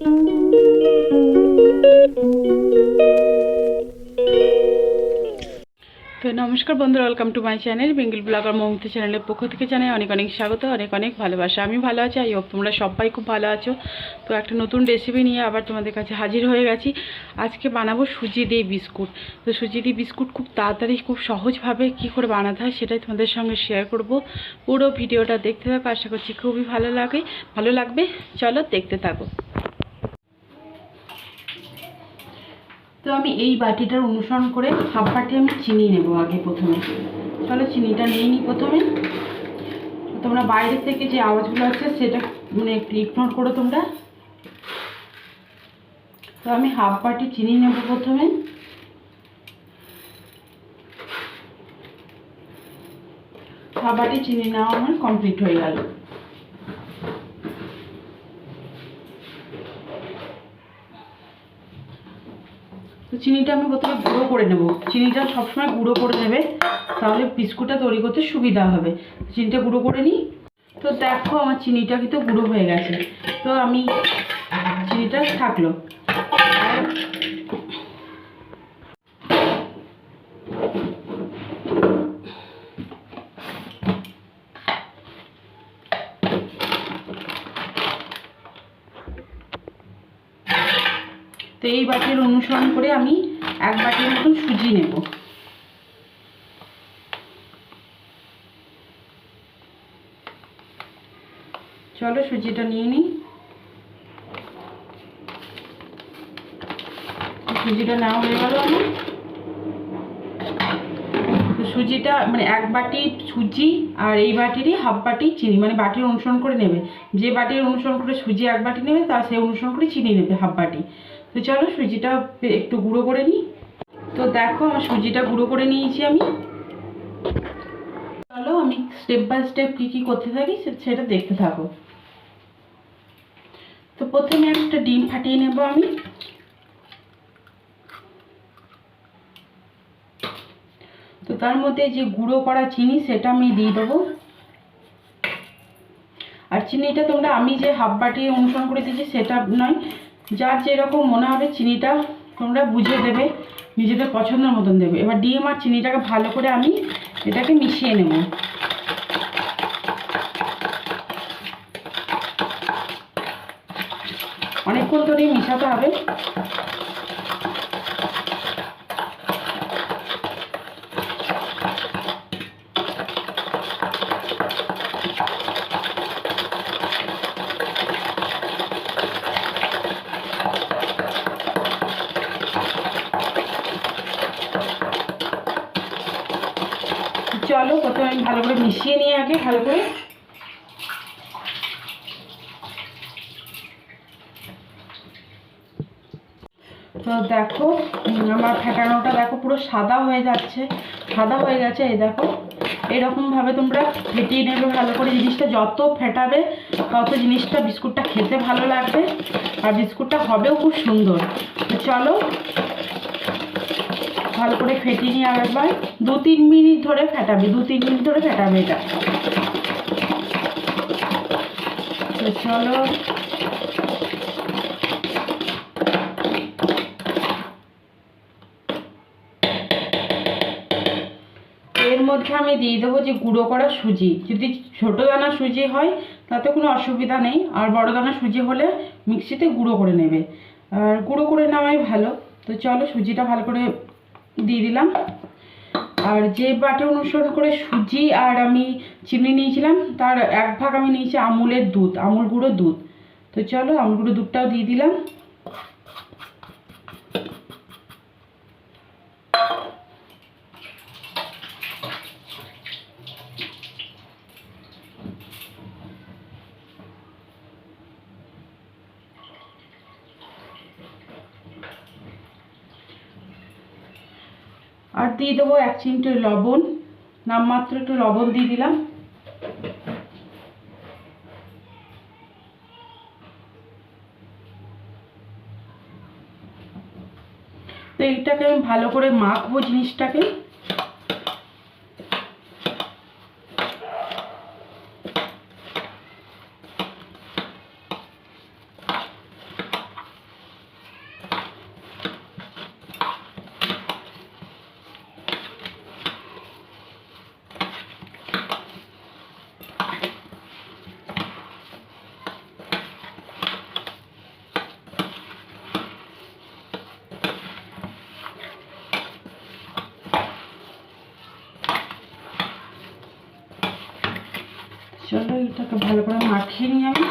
তো নমস্কার বন্ধুরা welcome to my channel Bengal blogger Mamata চ্যানেলের পক্ষ থেকে জানাই অনেক অনেক স্বাগত, অনেক অনেক ভালোবাসা। আমি ভালো আছি আই হোপ তোমরা সবাই খুব ভালো আছো। তো একটা নতুন রেসিপি নিয়ে আবার তোমাদের কাছে হাজির হয়ে গেছি। আজকে বানাবো সুজি দিয়ে বিস্কুট। তো সুজি দিয়ে বিস্কুট খুব তাড়াতাড়ি, খুব সহজভাবে কি করে বানাতে হয় সেটাই তোমাদের সঙ্গে শেয়ার করব। পুরো ভিডিওটা দেখতে থাকো, আশা করছি খুবই ভালো লাগে, ভালো লাগবে। চলো দেখতে থাকো। তো আমি এই বাটিটার অনুসরণ করে হাফ বাটি আমি চিনি নেব আগে প্রথমে। চলো চিনিটা নিয়ে নিই প্রথমে। তোমরা বাইরে থেকে যে আওয়াজগুলো আছে সেটা মানে একটু ইগনোর করো তোমরা। তো আমি হাফ বাটি চিনি নেব প্রথমে। হাফ বাটি চিনি নেওয়া আমার কমপ্লিট হয়ে গেল। চিনিটা আমি প্রথমে গুঁড়ো করে নেব। চিনিটা সবসময় গুঁড়ো করে নেবে, তাহলে বিস্কুটটা তৈরি করতে সুবিধা হবে। চিনিটা গুঁড়ো করে নিই। তো দেখো আমার চিনিটা কিন্তু গুঁড়ো হয়ে গেছে। তো আমি চিনিটা থাকল আর তো এই বাটির অনুসরণ করে আমি এক বাটির মতন সুজি নেব। চলো সুজিটা নিয়ে নিই। সুজিটা নেওয়া হয়ে গেল আমার। সুজিটা মানে এক বাটি সুজি আর এই বাটিরই হাফ বাটি চিনি মানে বাটির অনুসরণ করে নেবে। যে বাটির অনুসরণ করে সুজি এক বাটি নেবে, তার সেই অনুসরণ করে চিনি নেবে হাফ বাটি। তো চলো সুজিটা একটু গুঁড়ো করে নিই। তো দেখো আমার সুজিটা গুঁড়ো করে নিয়েছি আমি। চলো আমি স্টেপ বাই স্টেপ কী কী করতে থাকি সেটা দেখতে থাকো। তো প্রথমে একটা ডিম ফাটিয়ে নেব আমি। তো তার মধ্যে যে গুঁড়ো করা চিনি, সেটা আমি দিয়ে দেবো। আর চিনিটা তোমরা আমি যে হাফ বাটি অনুসরণ করে দিয়েছি, সেটা নয়। যার যেরকম মনে হবে চিনিটা তোমরা বুঝে দেবে, নিজেদের পছন্দের মতন দেবে। এবার ডিম আর চিনিটাকে ভালো করে আমি এটাকে মিশিয়ে নেব। অনেকক্ষণ ধরেই মিশাতে হবে। চলো প্রথমে আমি ভালো করে মিশিয়ে নিয়ে আগে, ভালো করে। তো দেখো আমার ফেটানোটা দেখো পুরো সাদা হয়ে যাচ্ছে, সাদা হয়ে গেছে, এই দেখো। এরকমভাবে তোমরা ফেটিয়ে নেবে ভালো করে। জিনিসটা যত ফেটাবে, তত জিনিসটা বিস্কুটটা খেতে ভালো লাগবে। আর বিস্কুটটা হবেও খুব সুন্দর। চলো ভালো করে ফেটিয়ে নিয়ে আরেকবার দু তিন মিনিট ধরে ফেটাবে, দু তিন মিনিট ধরে ফেটাবে এটা। তো চলো। এর মধ্যে আমি দিয়ে দেবো যে গুঁড়ো করা সুজি। যদি ছোটো দানা সুজি হয়, তাতে কোনো অসুবিধা নেই। আর বড় দানা সুজি হলে মিক্সিতে গুঁড়ো করে নেবে। আর গুঁড়ো করে নেওয়াই ভালো। তো চলো সুজিটা ভালো করে দিয়ে দিলাম। আর যে বাটি অনুসরণ করে সুজি আর আমি চিনি নিয়েছিলাম, তার এক ভাগ আমি নিয়েছি আমুলের দুধ, আমুল গুঁড়ো দুধ। তো চলো, আমুল গুঁড়ো দুধটাও দিয়ে দিলাম। আর দিয়ে দেবো এক চিমটে লবণ, নামমাত্র একটু লবণ দিয়ে দিলাম। তো এইটাকে আমি ভালো করে মাখবো জিনিসটাকে। চলো, এটাকে ভালো করে মাখিয়ে নিই আমি।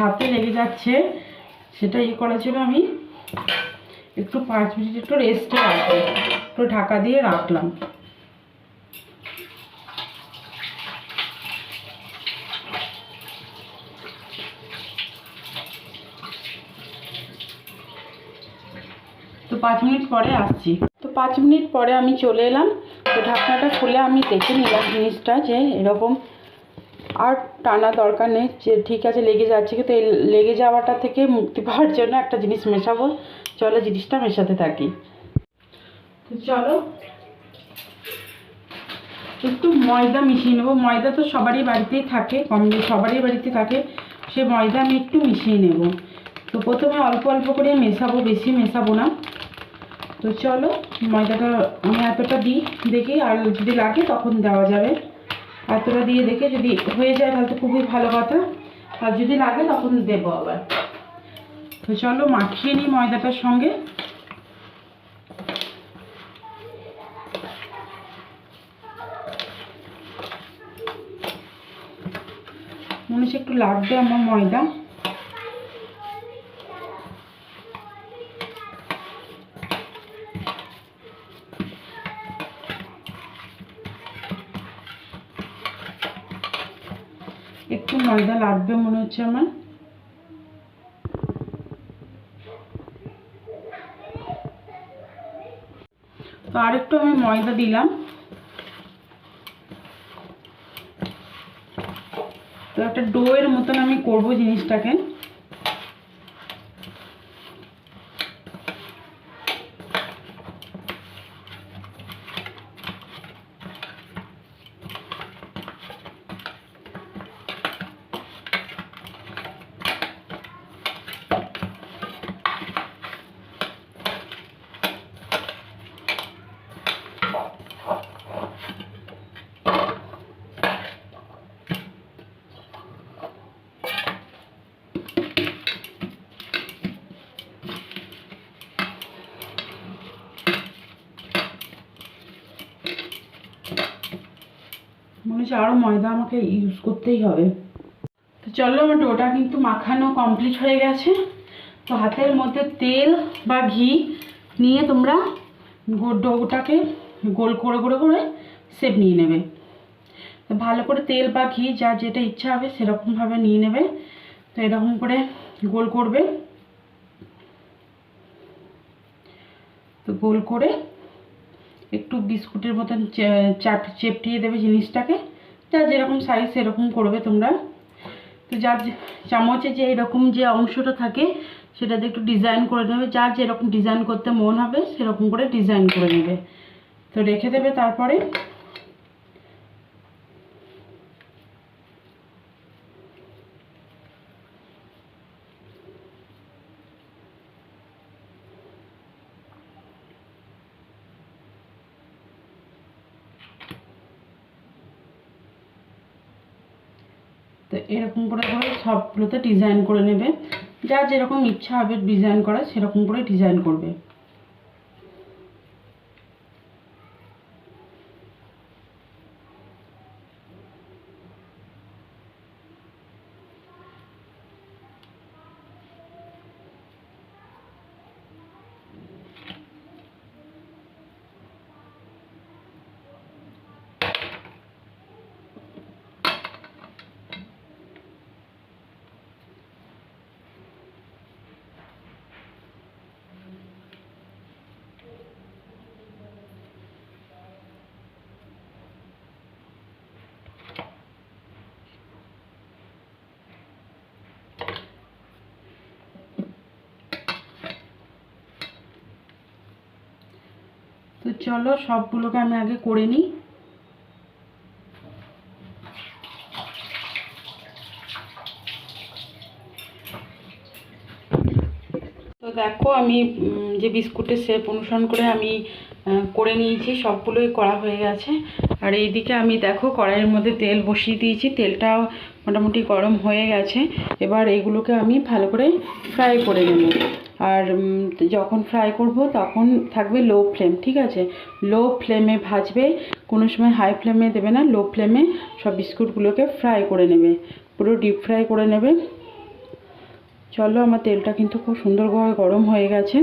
হাতে লেগে যাচ্ছে, সেটা ইয়ে করার জন্য আমি একটু পাঁচ মিনিট একটু রেস্টে রাখব। একটু ঢাকা দিয়ে রাখলাম। তো পাঁচ মিনিট পরে আসছি। পাঁচ মিনিট পরে আমি চলে এলাম। তো ঢাকনাটা খুলে আমি দেখে নিলাম জিনিসটা যে এরকম আর টানা দরকার নেই, যে ঠিক আছে লেগে যাচ্ছে কিন্তু এই লেগে যাওয়াটা থেকে মুক্তি পাওয়ার জন্য একটা জিনিস মেশাবো। চলো জিনিসটা মেশাতে থাকি। চলো। একটু ময়দা মিশিয়ে নেব। ময়দা তো সবারই বাড়িতেই থাকে, কম সবারই বাড়িতে থাকে। সে ময়দা আমি একটু মিশিয়ে নেব। তো প্রথমে অল্প অল্প করে মেশাবো, বেশি মেশাবো না। তো চলো, ময়দাটা আমি এতটা দিই, দেখি আর যদি লাগে তখন দেওয়া যাবে। এতটা দিয়ে দেখে যদি হয়ে যায় তাহলে তো খুবই ভালো কথা। আর যদি লাগে তখন দেবো আবার। তো চলো, মাখিয়ে নিই ময়দাটার সঙ্গে। মনে হচ্ছে একটু লাগবে আমার ময়দা। একটু ময়দা লাগবে মনে হচ্ছে আমার। তো আরেকটু আমি ময়দা দিলাম। তো একটা ডোয়ের মতন আমি করব জিনিসটাকে। মনে হচ্ছে আরও ময়দা আমাকে ইউজ করতেই হবে। তো চলো আমার ডোটা কিন্তু মাখানো কমপ্লিট হয়ে গেছে। তো হাতের মধ্যে তেল বা ঘি নিয়ে তোমরা ডোটাকে গোল করে করে করে সেপ নিয়ে নেবে। ভালো করে তেল বা ঘি যা যেটা ইচ্ছা হবে সেরকমভাবে নিয়ে নেবে। তো এরকম করে গোল করবে। তো গোল করে একটু বিস্কুটের মতন চাপ, চেপটিয়ে দেবে জিনিসটাকে। যার যেরকম সাইজ সেরকম করবে তোমরা। তো যার চামচে যে এরকম যে অংশটা থাকে সেটাতে একটু ডিজাইন করে নেবে। যার যেরকম ডিজাইন করতে মন হবে, সেরকম করে ডিজাইন করে নেবে। তো রেখে দেবে তারপরে তো এরকম করে করে সবগুলোতে ডিজাইন করে নেবে। যা যেরকম ইচ্ছা হবে ডিজাইন করা, সেরকম করে ডিজাইন করবে। তো চলো সবগুলোকে আমি আগে করে নিই। তো দেখো আমি যে বিস্কুটের শেপ অনুসরণ করে আমি করে নিয়েছি, সবগুলোই করা হয়ে গেছে। আর এইদিকে আমি দেখো কড়াইয়ের মধ্যে তেল বসিয়ে দিয়েছি, তেলটাও মোটামুটি গরম হয়ে গেছে। এবার এইগুলোকে আমি ভালো করে ফ্রাই করে নেব। আর যখন ফ্রাই করব তখন থাকবে লো ফ্লেম ঠিক আছে? লো ফ্লেমে ভাজবে, কোনো সময় হাই ফ্লেমে দেবে না লো ফ্লেমে সব বিস্কুটগুলোকে ফ্রাই করে নেবে, পুরো ডিপ ফ্রাই করে নেবে। চলো, আমার তেলটা কিন্তু খুব সুন্দরভাবে গরম হয়ে গেছে।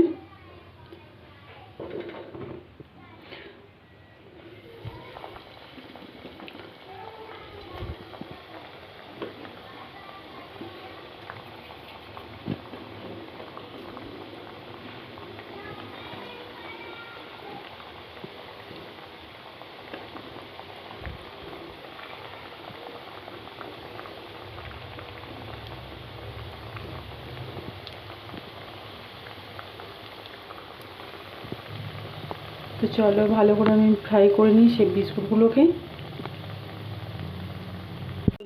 তো চলো, ভালো করে আমি ফ্রাই করে নিই সেই বিস্কুটগুলোকে।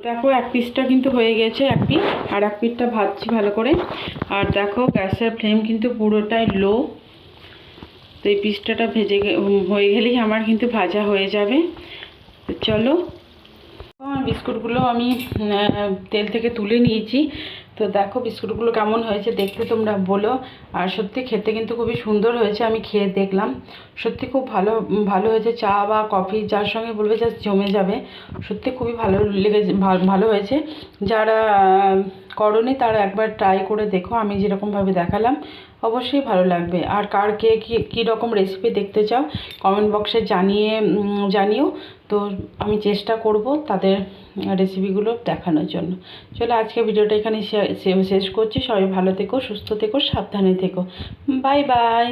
দেখো, এক পিসটা কিন্তু হয়ে গেছে, এক পিস আর এক পিসটা ভাজছি ভালো করে। আর দেখো, গ্যাসের ফ্লেম কিন্তু পুরোটাই লো তো এই পিসটাটা ভেজে হয়ে গেলেই আমার কিন্তু ভাজা হয়ে যাবে। তো চলো। আমার বিস্কুটগুলো আমি তেল থেকে তুলে নিয়েছি। তো দেখো বিস্কুটগুলো কেমন হয়েছে দেখতে তোমরা বলো। আর সত্যি খেতে কিন্তু খুবই সুন্দর হয়েছে, আমি খেয়ে দেখলাম। সত্যি খুব ভালো ভালো হয়েছে। চা বা কফি যার সঙ্গে বলবে যা জমে যাবে। সত্যি খুবই ভালো লেগেছে ভালো হয়েছে। যারা করনি তারা একবার ট্রাই করে দেখো, আমি যেরকমভাবে দেখালাম। অবশ্যই ভালো লাগবে। আর কার কে কী রকম রেসিপি দেখতে চাও কমেন্ট বক্সে জানিয়ে জানিও। তো আমি চেষ্টা করব তাদের রেসিপিগুলো দেখানোর জন্য। চলো আজকে ভিডিওটা এখানে শেষ করছি। সবাই ভালো থেকো, সুস্থ থেকো, সাবধানে থেকো। Bye bye.